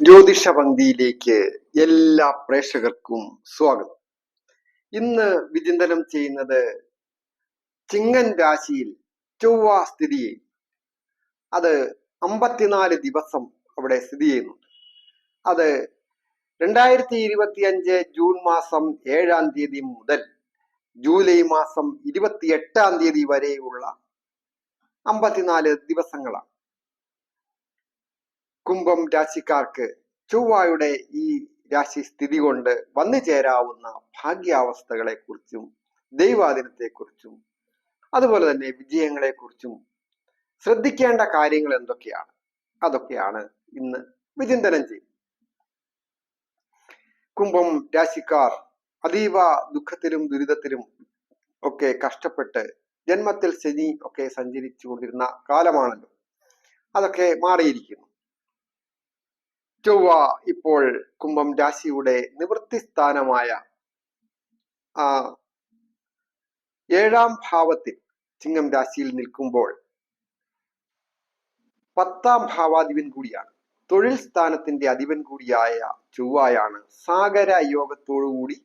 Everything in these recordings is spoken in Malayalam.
ജ്യോതിഷ പങ്ക്തിയിലേക്ക് എല്ലാ പ്രേക്ഷകർക്കും സ്വാഗതം. ഇന്ന് വിചിന്തനം ചെയ്യുന്നത് ചിങ്ങൻ രാശിയിൽ ചൊവ്വ സ്ഥിതി ചെയ്യും അത് അമ്പത്തിനാല് ദിവസം അവിടെ സ്ഥിതി ചെയ്യുന്നുണ്ട്. അത് രണ്ടായിരത്തി ഇരുപത്തി അഞ്ച് ജൂൺ മാസം ഏഴാം തീയതി മുതൽ ജൂലൈ മാസം ഇരുപത്തി എട്ടാം തീയതി വരെയുള്ള അമ്പത്തിനാല് ദിവസങ്ങളാണ്. കുംഭം രാശിക്കാർക്ക് ചൊവ്വായുടെ ഈ രാശി സ്ഥിതി കൊണ്ട് വന്നു ചേരാവുന്ന ഭാഗ്യാവസ്ഥകളെ കുറിച്ചും അതുപോലെ തന്നെ വിജയങ്ങളെ കുറിച്ചും ശ്രദ്ധിക്കേണ്ട കാര്യങ്ങൾ എന്തൊക്കെയാണ്? അതൊക്കെയാണ് ഇന്ന് വിചിന്തനം ചെയ്യും കുംഭം രാശിക്കാർ അതീവ ദുഃഖത്തിലും ദുരിതത്തിലും ഒക്കെ കഷ്ടപ്പെട്ട് ജന്മത്തിൽ ശനി ഒക്കെ സഞ്ചരിച്ചു കൊണ്ടിരുന്ന കാലമാണല്ലോ. അതൊക്കെ മാറിയിരിക്കുന്നു. ചൊവ്വ ഇപ്പോൾ കുംഭം രാശിയുടെ നിവൃത്തി സ്ഥാനമായ ആ ഏഴാം ഭാവത്തിൽ ചിങ്ങം രാശിയിൽ നിൽക്കുമ്പോൾ പത്താം ഭാവാധിപൻ കൂടിയാണ്. തൊഴിൽ സ്ഥാനത്തിന്റെ അധിപൻ കൂടിയായ ചൊവ്വായാണ് സാഗര യോഗത്തോടുകൂടി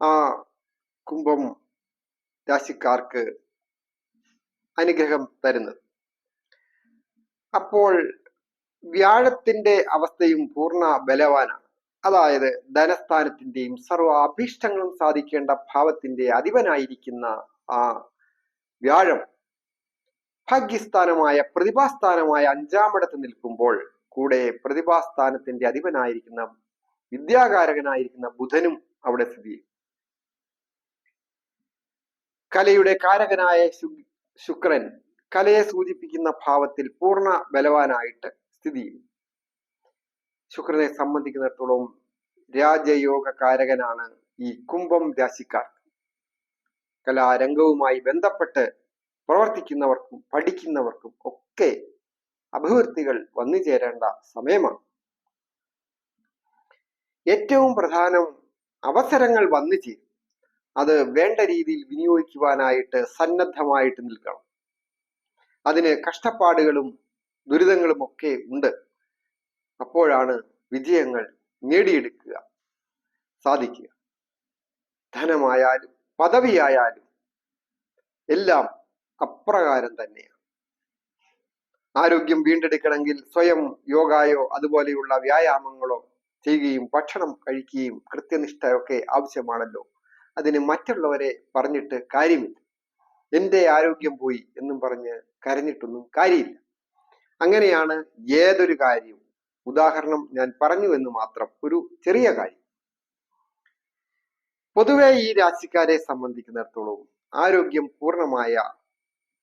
ആ കുംഭം രാശിക്കാർക്ക് അനുഗ്രഹം തരുന്നത്. അപ്പോൾ വ്യാഴത്തിന്റെ അവസ്ഥയും പൂർണ ബലവാനാണ്. അതായത് ധനസ്ഥാനത്തിന്റെയും സർവ അഭീഷ്ടങ്ങളും സാധിക്കേണ്ട ഭാവത്തിന്റെ അധിപനായിരിക്കുന്ന ആ വ്യാഴം ഭാഗ്യസ്ഥാനമായ പ്രതിഭാസ്ഥാനമായ അഞ്ചാമിടത്ത് നിൽക്കുമ്പോൾ കൂടെ പ്രതിഭാസ്ഥാനത്തിന്റെ അധിപനായിരിക്കുന്ന വിദ്യാകാരകനായിരിക്കുന്ന ബുധനും അവിടെ സ്ഥിതി കലയുടെ കാരകനായ ശുക്രൻ കലയെ സൂചിപ്പിക്കുന്ന ഭാവത്തിൽ പൂർണ ബലവാനായിട്ട് സ്ഥിതി ശുക്രനെ സംബന്ധിക്കുന്നിടത്തോളം രാജയോഗ കാരകനാണ് ഈ കുംഭം രാശിക്കാർ. കലാരംഗവുമായി ബന്ധപ്പെട്ട് പ്രവർത്തിക്കുന്നവർക്കും പഠിക്കുന്നവർക്കും ഒക്കെ അഭിവൃദ്ധികൾ വന്നു ചേരേണ്ട സമയമാണ്. ഏറ്റവും പ്രധാനം അവസരങ്ങൾ വന്നു ചേരും. അത് വേണ്ട രീതിയിൽ വിനിയോഗിക്കുവാനായിട്ട് സന്നദ്ധമായിട്ട് നിൽക്കണം. അതിന് കഷ്ടപ്പാടുകളും ദുരിതങ്ങളും ഒക്കെ ഉണ്ട്. അപ്പോഴാണ് വിജയങ്ങൾ നേടിയെടുക്കുക സാധിക്കുക. ധനമായാലും പദവിയായാലും എല്ലാം അപ്രകാരം തന്നെയാണ്. ആരോഗ്യം വീണ്ടെടുക്കണമെങ്കിൽ സ്വയം യോഗായോ അതുപോലെയുള്ള വ്യായാമങ്ങളോ ചെയ്യുകയും ഭക്ഷണം കഴിക്കുകയും കൃത്യനിഷ്ഠയൊക്കെ ആവശ്യമാണല്ലോ. അതിന് മറ്റുള്ളവരെ പറഞ്ഞിട്ട് കാര്യമില്ല. എന്റെ ആരോഗ്യം പോയി എന്നും പറഞ്ഞ് കരഞ്ഞിട്ടൊന്നും കാര്യമില്ല. അങ്ങനെയാണ് ഏതൊരു കാര്യവും. ഉദാഹരണം ഞാൻ പറഞ്ഞു എന്ന് മാത്രം ഒരു ചെറിയ കാര്യം. പൊതുവെ ഈ രാശിക്കാരെ സംബന്ധിക്കുന്നിടത്തോളം ആരോഗ്യം പൂർണമായ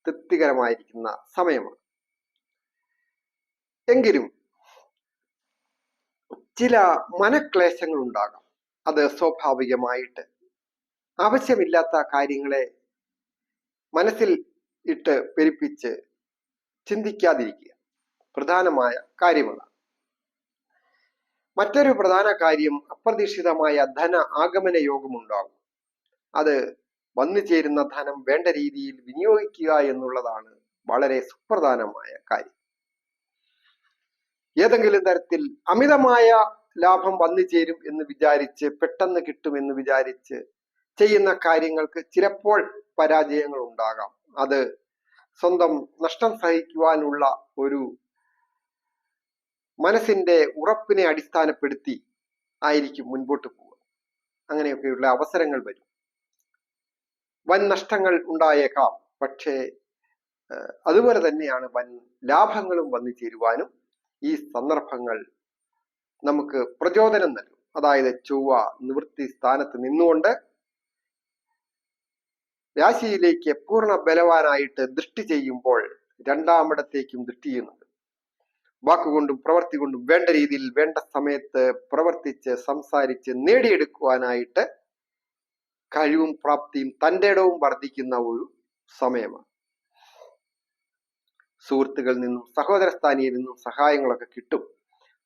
തൃപ്തികരമായിരിക്കുന്ന സമയമാണ്. എങ്കിലും ചില മനക്ലേശങ്ങൾ ഉണ്ടാകാം. അത് സ്വാഭാവികമായിട്ട് ആവശ്യമില്ലാത്ത കാര്യങ്ങളെ മനസ്സിൽ ഇട്ട് പെരുപ്പിച്ച് ചിന്തിക്കാതിരിക്കുക. പ്രധാനമായ കാര്യമാണ് മറ്റൊരു പ്രധാന കാര്യം അപ്രതീക്ഷിതമായ ധന ആഗമന യോഗമുണ്ടാകും അത് വന്നു ചേരുന്ന ധനം വേണ്ട രീതിയിൽ വിനിയോഗിക്കുക എന്നുള്ളതാണ് വളരെ സുപ്രധാനമായ കാര്യം. ഏതെങ്കിലും തരത്തിൽ അമിതമായ ലാഭം വന്നു ചേരും എന്ന് വിചാരിച്ച് പെട്ടെന്ന് കിട്ടുമെന്ന് വിചാരിച്ച് ചെയ്യുന്ന കാര്യങ്ങൾക്ക് ചിലപ്പോൾ പരാജയങ്ങൾ ഉണ്ടാകാം. അത് സ്വന്തം നഷ്ടം സഹിക്കുവാനുള്ള ഒരു മനസ്സിന്റെ ഉറപ്പിനെ അടിസ്ഥാനപ്പെടുത്തി ആയിരിക്കും മുൻപോട്ട് പോവുക. അങ്ങനെയൊക്കെയുള്ള അവസരങ്ങൾ വരും. വൻ നഷ്ടങ്ങൾ ഉണ്ടായേക്കാം. പക്ഷേ അതുപോലെ തന്നെയാണ് വൻ ലാഭങ്ങളും വന്നു ചേരുവാനും ഈ സന്ദർഭങ്ങൾ നമുക്ക് പ്രചോദനം നൽകും. അതായത് ചൊവ്വ നിവൃത്തി സ്ഥാനത്ത് നിന്നുകൊണ്ട് രാശിയിലേക്ക് പൂർണ ബലവാനായിട്ട് ദൃഷ്ടി ചെയ്യുമ്പോൾ രണ്ടാമിടത്തേക്കും ദൃഷ്ടി ചെയ്യുന്നുണ്ട്. വാക്കുകൊണ്ടും പ്രവർത്തി കൊണ്ടും വേണ്ട രീതിയിൽ വേണ്ട സമയത്ത് പ്രവർത്തിച്ച് സംസാരിച്ച് നേടിയെടുക്കുവാനായിട്ട് കഴിവും പ്രാപ്തിയും തന്റെ ഇടവും വർദ്ധിക്കുന്ന ഒരു സമയമാണ്. സുഹൃത്തുക്കളിൽ നിന്നും സഹോദര സ്ഥാനിയിൽ നിന്നും സഹായങ്ങളൊക്കെ കിട്ടും.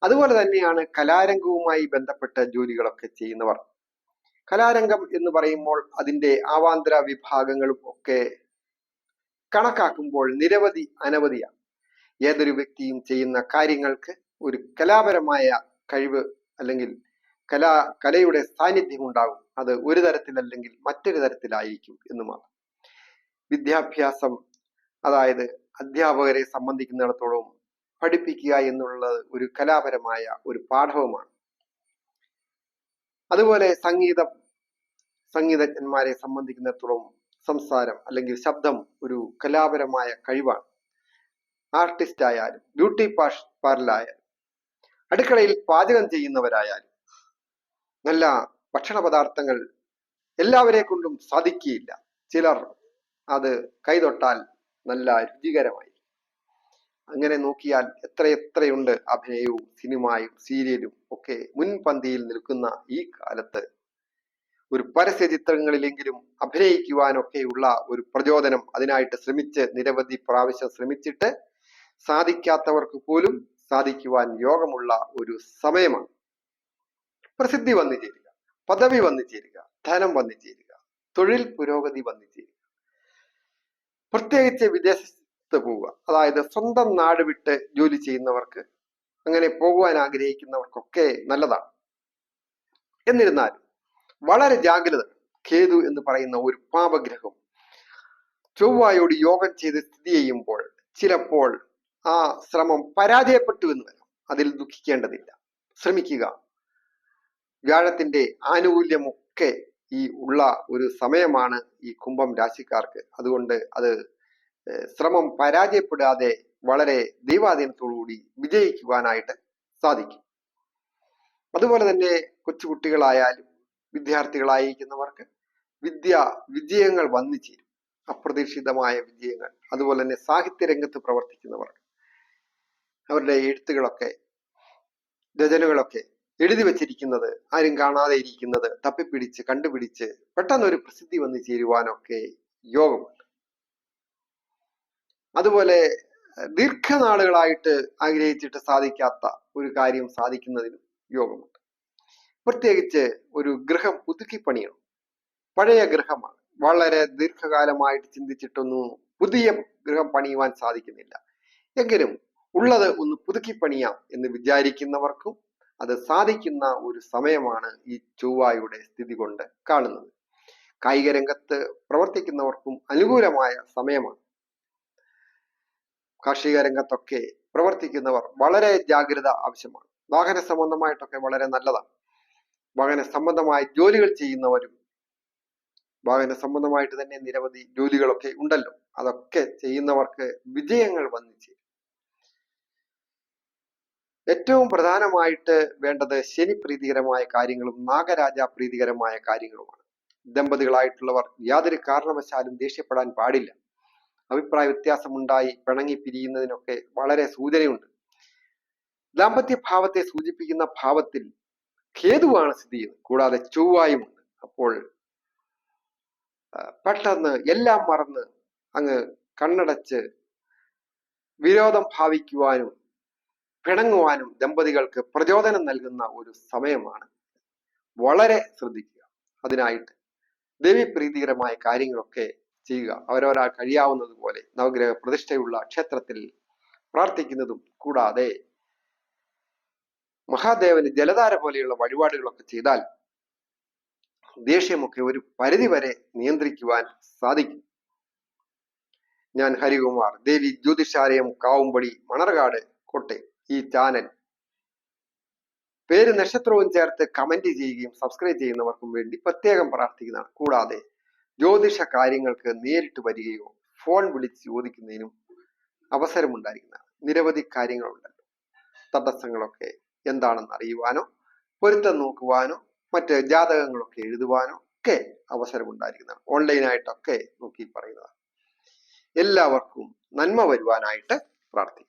അതുപോലെ തന്നെയാണ് കലാരംഗവുമായി ബന്ധപ്പെട്ട ജോലികളൊക്കെ ചെയ്യുന്നവർ. കലാരംഗം എന്ന് പറയുമ്പോൾ അതിന്റെ ആവാന്തര വിഭാഗങ്ങളും ഒക്കെ കണക്കാക്കുമ്പോൾ നിരവധി അനവധിയാണ്. ഏതൊരു വ്യക്തിയും ചെയ്യുന്ന കാര്യങ്ങൾക്ക് ഒരു കലാപരമായ കഴിവ് അല്ലെങ്കിൽ കലാ കലയുടെ സാന്നിധ്യം ഉണ്ടാകും. അത് ഒരു തരത്തിലല്ലെങ്കിൽ മറ്റൊരു തരത്തിലായിരിക്കും എന്ന് മാത്രം. വിദ്യാഭ്യാസം അതായത് അധ്യാപകരെ സംബന്ധിക്കുന്നിടത്തോളം പഠിപ്പിക്കുക എന്നുള്ളത് ഒരു കലാപരമായ ഒരു പാഠവുമാണ്. അതുപോലെ സംഗീതം സംഗീതജ്ഞന്മാരെ സംബന്ധിക്കുന്നിടത്തോളം സംസാരം അല്ലെങ്കിൽ ശബ്ദം ഒരു കലാപരമായ കഴിവാണ്. ആർട്ടിസ്റ്റ് ആയാലും ബ്യൂട്ടി പാഷ് പാർലറായാലും അടുക്കളയിൽ പാചകം ചെയ്യുന്നവരായാലും നല്ല ഭക്ഷണ പദാർത്ഥങ്ങൾ എല്ലാവരെ കൊണ്ടും സാധിക്കുകയില്ല. ചിലർ അത് കൈതൊട്ടാൽ നല്ല രുചികരമായി. അങ്ങനെ നോക്കിയാൽ എത്ര എത്രയുണ്ട് അഭിനയവും സിനിമയും സീരിയലും ഒക്കെ മുൻപന്തിയിൽ നിൽക്കുന്ന ഈ കാലത്ത്. ഒരു പരസ്യ ചിത്രങ്ങളിലെങ്കിലും അഭിനയിക്കുവാനൊക്കെയുള്ള ഒരു പ്രചോദനം അതിനായിട്ട് ശ്രമിച്ച് നിരവധി പ്രാവശ്യം ശ്രമിച്ചിട്ട് സാധിക്കാത്തവർക്ക് പോലും സാധിക്കുവാൻ യോഗമുള്ള ഒരു സമയമാണ്. പ്രസിദ്ധി വന്നു ചേരുക പദവി വന്നു ചേരുക ധനം വന്നു ചേരുക തൊഴിൽ പുരോഗതി വന്നു ചേരുക. പ്രത്യേകിച്ച് വിദേശത്ത് പോവുക അതായത് സ്വന്തം നാട് വിട്ട് ജോലി ചെയ്യുന്നവർക്ക് അങ്ങനെ പോകുവാൻ ആഗ്രഹിക്കുന്നവർക്കൊക്കെ നല്ലതാണ്. എന്നിരുന്നാലും വളരെ ജാഗ്രത കേതു എന്ന് പറയുന്ന ഒരു പാപഗ്രഹം ചൊവ്വായോട് യോഗം ചെയ്ത് സ്ഥിതി ചെയ്യുമ്പോൾ ചിലപ്പോൾ ആ ശ്രമം പരാജയപ്പെട്ടു എന്ന് വരാം. അതിൽ ദുഃഖിക്കേണ്ടതില്ല. ശ്രമിക്കുക. വ്യാഴത്തിന്റെ ആനുകൂല്യമൊക്കെ ഈ ഉള്ള ഒരു സമയമാണ് ഈ കുംഭം രാശിക്കാർക്ക്. അതുകൊണ്ട് അത് ശ്രമം പരാജയപ്പെടാതെ വളരെ ദൈവാധീനത്തോടുകൂടി വിജയിക്കുവാനായിട്ട് സാധിക്കും. അതുപോലെ തന്നെ കൊച്ചുകുട്ടികളായാലും വിദ്യാർത്ഥികളായിരിക്കുന്നവർക്ക് വിദ്യ വിജയങ്ങൾ വന്നു ചേരും. അപ്രതീക്ഷിതമായ വിജയങ്ങൾ. അതുപോലെ തന്നെ സാഹിത്യ രംഗത്ത് പ്രവർത്തിക്കുന്നവർ അവരുടെ എഴുത്തുകളൊക്കെ രചനകളൊക്കെ എഴുതി വച്ചിരിക്കുന്നത് ആരും കാണാതെ ഇരിക്കുന്നത് തപ്പിപ്പിടിച്ച് കണ്ടുപിടിച്ച് പെട്ടെന്ന് ഒരു പ്രസിദ്ധി വന്നു ചേരുവാനൊക്കെ യോഗമുണ്ട്. അതുപോലെ ദീർഘനാളുകളായിട്ട് ആഗ്രഹിച്ചിട്ട് സാധിക്കാത്ത ഒരു കാര്യം സാധിക്കുന്നതിനും യോഗമുണ്ട്. പ്രത്യേകിച്ച് ഒരു ഗൃഹം പുതുക്കിപ്പണിയണം. പഴയ ഗൃഹമാണ് വളരെ ദീർഘകാലമായിട്ട് ചിന്തിച്ചിട്ടൊന്നും പുതിയ ഗൃഹം പണിയുവാൻ സാധിക്കുന്നില്ല. എങ്കിലും ഉള്ളത് ഒന്ന് പുതുക്കി പണിയാം എന്ന് വിചാരിക്കുന്നവർക്കും അത് സാധിക്കുന്ന ഒരു സമയമാണ് ഈ ചൊവ്വായുടെ സ്ഥിതി കൊണ്ട് കാണുന്നത്. കായിക രംഗത്ത് പ്രവർത്തിക്കുന്നവർക്കും അനുകൂലമായ സമയമാണ്. കാർഷിക രംഗത്തൊക്കെ പ്രവർത്തിക്കുന്നവർ വളരെ ജാഗ്രത ആവശ്യമാണ്. വാഹന സംബന്ധമായിട്ടൊക്കെ വളരെ നല്ലതാണ്. വാഹന സംബന്ധമായ ജോലികൾ ചെയ്യുന്നവരും വാഹന സംബന്ധമായിട്ട് തന്നെ നിരവധി ജോലികളൊക്കെ ഉണ്ടല്ലോ. അതൊക്കെ ചെയ്യുന്നവർക്ക് വിജയങ്ങൾ വന്നു ചേരും ഏറ്റവും പ്രധാനമായിട്ട് വേണ്ടത് ശനി പ്രീതികരമായ കാര്യങ്ങളും നാഗരാജ പ്രീതികരമായ കാര്യങ്ങളുമാണ്. ദമ്പതികളായിട്ടുള്ളവർ യാതൊരു കാരണവശാലും ദേഷ്യപ്പെടാൻ പാടില്ല. അഭിപ്രായ വ്യത്യാസമുണ്ടായി പിണങ്ങി പിരിയുന്നതിനൊക്കെ വളരെ സൂചനയുണ്ട്. ദാമ്പത്യ ഭാവത്തെ സൂചിപ്പിക്കുന്ന ഭാവത്തിൽ കേതുവാണ് സ്ഥിതി ചെയ്യുന്നത്. കൂടാതെ ചൊവ്വായുമുണ്ട് അപ്പോൾ പെട്ടെന്ന് എല്ലാം മറന്ന് അങ്ങ് കണ്ണടച്ച് വിരോധം ഭാവിക്കുവാനും പിണങ്ങുവാനും ദമ്പതികൾക്ക് പ്രചോദനം നൽകുന്ന ഒരു സമയമാണ്. വളരെ ശ്രദ്ധിക്കുക. അതിനായിട്ട് ദേവീപ്രീതികരമായ കാര്യങ്ങളൊക്കെ ചെയ്യുക. അവരവരാൾ കഴിയാവുന്നത് പോലെ നവഗ്രഹ പ്രതിഷ്ഠയുള്ള ക്ഷേത്രത്തിൽ പ്രാർത്ഥിക്കുന്നതും കൂടാതെ മഹാദേവന് ജലധാര പോലെയുള്ള വഴിപാടുകളൊക്കെ ചെയ്താൽ ദേഷ്യമൊക്കെ ഒരു പരിധി വരെ നിയന്ത്രിക്കുവാൻ സാധിക്കും. ഞാൻ ഹരികുമാർ ദേവി ജ്യോതിഷാലയം കാവുംപടി മണർകാട് കോട്ടയം. ഈ ചാനൽ. പേര് നക്ഷത്രവും ചേർത്ത് കമന്റ് ചെയ്യുകയും സബ്സ്ക്രൈബ് ചെയ്യുന്നവർക്കും വേണ്ടി പ്രത്യേകം പ്രാർത്ഥിക്കുന്നതാണ്. കൂടാതെ ജ്യോതിഷ കാര്യങ്ങൾക്ക് നേരിട്ട് വരികയോ ഫോൺ വിളിച്ച് ചോദിക്കുന്നതിനും അവസരമുണ്ടായിരിക്കുന്നതാണ്. നിരവധി കാര്യങ്ങളുണ്ടല്ലോ തടസ്സങ്ങളൊക്കെ എന്താണെന്ന് അറിയുവാനോ പൊരുത്തം നോക്കുവാനോ മറ്റ് ജാതകങ്ങളൊക്കെ എഴുതുവാനോ ഒക്കെ അവസരമുണ്ടായിരിക്കുന്നതാണ്. ഓൺലൈനായിട്ടൊക്കെ നോക്കി പറയുന്നതാണ്. എല്ലാവർക്കും നന്മ വരുവാനായിട്ട് പ്രാർത്ഥിക്കും